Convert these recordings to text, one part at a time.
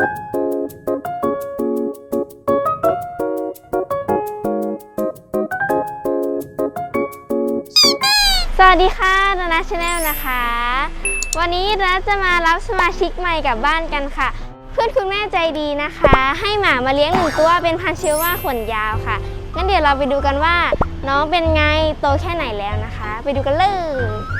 สวัสดีค่ะดนาชาแนลนะคะ วันนี้ดนาจะมารับสมาชิกใหม่กลับบ้านกันค่ะ เพื่อนคุณแม่ใจดีนะคะ ให้หมามาเลี้ยงหนึ่งตัวเป็นพันธุ์ชิว่าขนยาวค่ะงั้นเดี๋ยวเราไปดูกันว่า น้องเป็นไงโตแค่ไหนแล้วนะคะ ไปดูกันเลย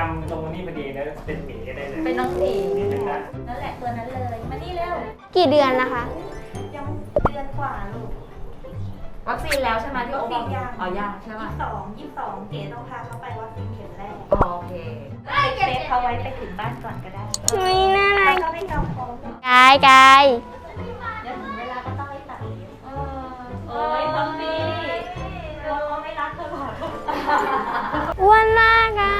ดำตรงนี้พอดีนะเป็นหมีก็ได้เลยเป็นน้องสีนี่เป็นได้นั่นแหละตัวนั้นเลยมานี่เร็วกี่เดือนนะคะ ยังเดือนกว่าลูกวัคซีนแล้วใช่ไหมที่โอ๊คบอกอ๋อยังใช่ไหมยี่สิบสองยี่สิบสองเก๋ต้องพาเขาไปวัคซีนเข็มแรกอ๋อโอเคเซฟเขาไว้ไปถึงบ้านก่อนก็ได้อุ้ยน่ารักเขาไม่เกาคอกายกายเดี๋ยวถึงเวลาก็ต้องไปตัดเล็บเอโอ้ยต้องมีตัวเขาไม่รักตลอดอ้วนมากอะ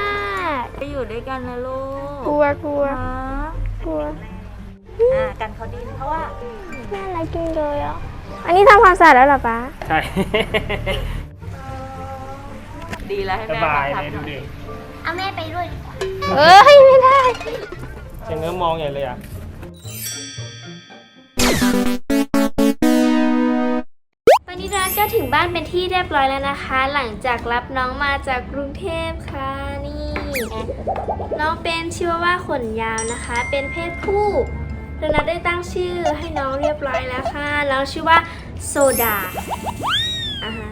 ไป อยู่ด้วยกันนะลูกกลัวกลัว นะกลัวอ่ากันเขาดีเพราะว่าน่ารักจริงเลยอะ อันนี้ทำความสะอาดแล้วเหรอป๊าใช่ ดีแล้วให้สแม่บายมาเลยทำดูดิเอาแม่ไปด้วยเอ้ยไม่ได้จะเงื้อมองใหญ่เลยอะ ตอนนี้ร้านก็ถึงบ้านเป็นที่เรียบร้อยแล้วนะคะ หลังจากรับน้องมาจากกรุงเทพค่ะนี่ น้องเป็นชิวาว่าขนยาวนะคะ เป็นเพศผู้โดนัทได้ตั้งชื่อให้น้องเรียบร้อยแล้วค่ะน้องชื่อว่าโซดา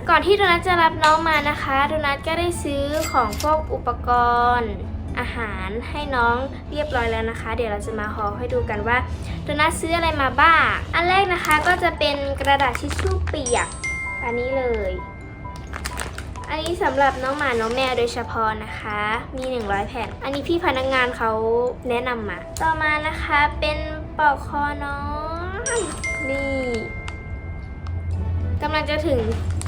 ก่อนที่โดนัทจะรับน้องมานะคะโดนัทก็ได้ซื้อของพวกอุปกรณ์อาหารให้น้องเรียบร้อยแล้วนะคะ เดี๋ยวเราจะมาหอให้ดูกันว่าโดนัทซื้ออะไรมาบ้าง อันแรกนะคะก็จะเป็นกระดาษทิชชู่เปียกอันนี้เลย อันนี้สำหรับน้องหมาน้องแมวโดยเฉพาะนะคะ มี 100 แผ่น อันนี้พี่พนักงานเขาแนะนำมา ต่อมานะคะเป็นปลอกคอน้อง นี่กำลังจะถึง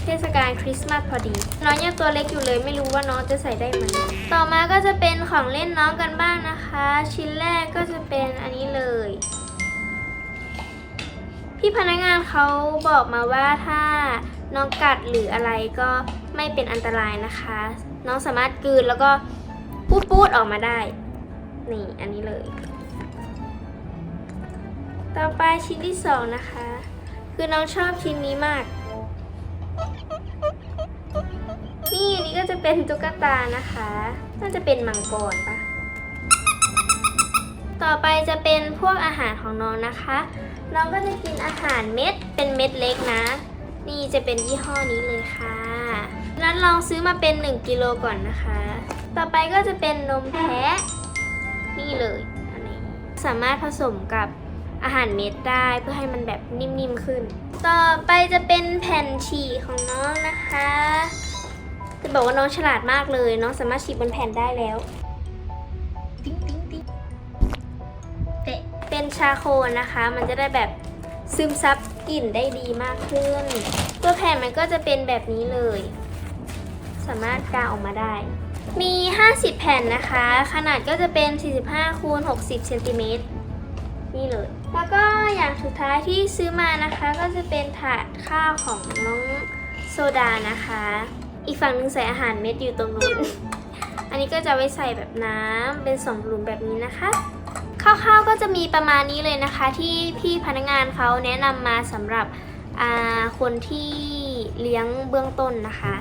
เทศกาลคริสต์มาสพอดี น้องยังตัวเล็กอยู่เลยไม่รู้ว่าน้องจะใส่ได้ไหมต่อมาก็จะเป็นของเล่นน้องกันบ้างนะคะ ชิ้นแรกก็จะเป็นอันนี้เลย พี่พนักงานเขาบอกมาว่าถ้าน้องกัดหรืออะไรก็ ไม่เป็นอันตรายนะคะ น้องสามารถกืนแล้วก็พูดพูดออกมาได้ นี่อันนี้เลย ต่อไปชิ้นที่สองนะคะ คือน้องชอบชิ้นนี้มาก นี่อันนี้ก็จะเป็นตุ๊กตานะคะ น่าจะเป็นมังกรปะต่อไปจะเป็นพวกอาหารของน้องนะคะ น้องก็จะกินอาหารเม็ดเป็นเม็ดเล็กนะ นี่จะเป็นยี่ห้อนี้เลยค่ะนั้นลองซื้อมาเป็น 1กิโลก่อนนะคะ ต่อไปก็จะเป็นนมแพะนี่เลยอันนี้สามารถผสมกับอาหารเม็ดได้เพื่อให้มันแบบนิ่มๆขึ้น ต่อไปจะเป็นแผ่นฉี่ของน้องนะคะ จะบอกว่าน้องฉลาดมากเลย น้องสามารถฉีดบนแผ่นได้แล้วติ๊งติ๊งติ๊งเตะเป็นชาโคนะคะ มันจะได้แบบ ซึมซับกลิ่นได้ดีมากขึ้น ตัวแผ่นมันก็จะเป็นแบบนี้เลย สามารถกาออกมาได้ มี 50 แผ่นนะคะ ขนาดก็จะเป็น 45คูณ60เซนติเมตรนี่เลย แล้วก็อย่างสุดท้ายที่ซื้อมานะคะ ก็จะเป็นถาดข้าวของน้องโซดานะคะ อีกฝั่งหนึงใส่อาหารเม็ดอยู่ตรงนู้น อันนี้ก็จะไว้ใส่แบบน้ำเป็นสองหลุมแบบนี้นะคะ คร่าวๆก็จะมีประมาณนี้เลยนะคะที่พี่พนักงานเขาแนะนำมาสำหรับอ่าคนที่เลี้ยงเบื้องต้นนะคะ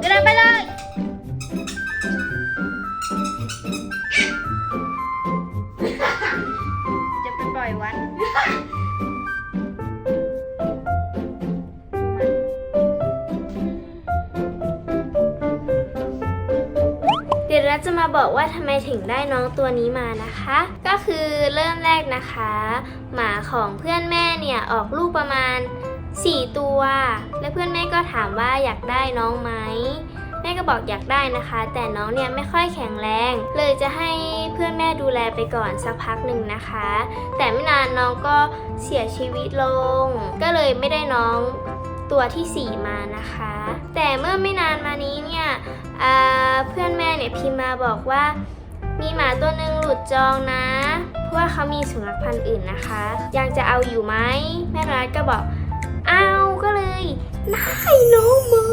เดินไปเลยจะไปปล่อยวัด จะมาบอกว่าทำไมถึงได้น้องตัวนี้มานะคะ ก็คือเริ่มแรกนะคะ หมาของเพื่อนแม่เนี่ยออกลูกประมาณ 4 ตัว และเพื่อนแม่ก็ถามว่าอยากได้น้องไหมแม่ก็บอกอยากได้นะคะ แต่น้องเนี่ยไม่ค่อยแข็งแรง เลยจะให้เพื่อนแม่ดูแลไปก่อนสักพักหนึ่งนะคะ แต่ไม่นานน้องก็เสียชีวิตลง ก็เลยไม่ได้น้องตัวทีสี่4 มานะคะ แต่เมื่อไม่นานมานี้เนี่ย เพื่อนแม่เนี่ยพิมมาบอกว่า มีหมาตัวหนึ่งหลุดจองนะ เพราะว่าเขามีสุนัขพันธุ์อื่นนะคะ ยังจะเอาอยู่ไหมแม่รัฐก็บอกเอาก็เลยได้น้องมา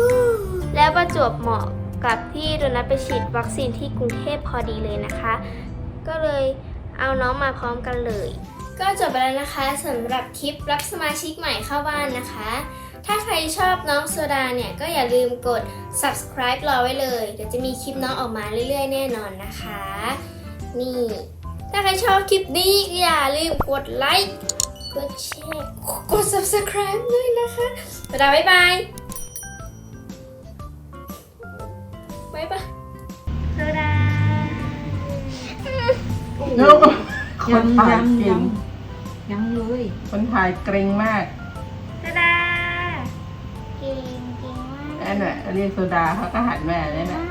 แล้วประจวบเหมาะกับที่โดนัทไปฉีดวัคซีนที่กรุงเทพพอดีเลยนะคะ ก็เลยเอาน้องมาพร้อมกันเลย ก็จบไปแล้วนะคะสำหรับคลิปรับสมาชิกใหม่เข้าบ้านนะคะ ถ้าใครชอบน้องโซดาเนี่ย ก็อย่าลืมกด subscribe รอไว้เลย เดี๋ยวจะมีคลิปน้องออกมาเรื่อยๆ แน่นอนนะคะ นี่ ถ้าใครชอบคลิปนี้ก็อย่าลืมกดไลค์กดแชร์กด subscribe ด้วยนะคะบ๊ายบายบ๊ายบายบ๊ายบายโซดาลูกคนถ่ายเก่ง ยังเลยคนถ่ายเกรงมากโซดาเก่งเก่งมากนั่นแหละเรียกโซดาเขาก็หันมาแล้วนะอ่า